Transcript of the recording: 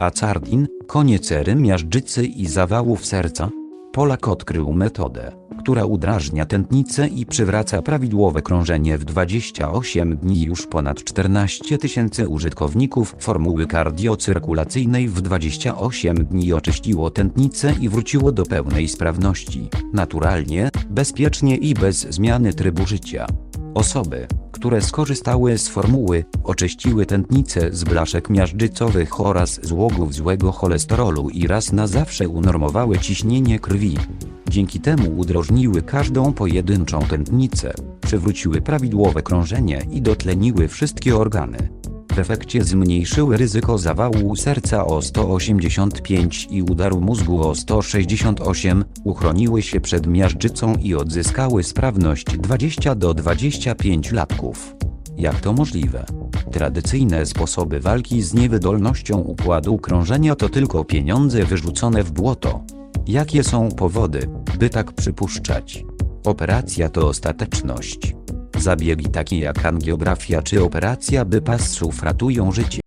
acardin, koniecery miażdżycy i zawałów serca? Polak odkrył metodę, która udrażnia tętnicę i przywraca prawidłowe krążenie w 28 dni. Już ponad 14 tysięcy użytkowników formuły kardiocyrkulacyjnej w 28 dni oczyściło tętnicę i wróciło do pełnej sprawności, naturalnie, bezpiecznie i bez zmiany trybu życia. Osoby, które skorzystały z formuły, oczyściły tętnicę z blaszek miażdżycowych oraz złogów złego cholesterolu i raz na zawsze unormowały ciśnienie krwi. Dzięki temu udrożniły każdą pojedynczą tętnicę, przywróciły prawidłowe krążenie i dotleniły wszystkie organy. W efekcie zmniejszyły ryzyko zawału serca o 185 i udaru mózgu o 168, uchroniły się przed miażdżycą i odzyskały sprawność 20 do 25 latków. Jak to możliwe? Tradycyjne sposoby walki z niewydolnością układu krążenia to tylko pieniądze wyrzucone w błoto. Jakie są powody, by tak przypuszczać? Operacja to ostateczność. Zabiegi takie jak angiografia czy operacja bypassów ratują życie.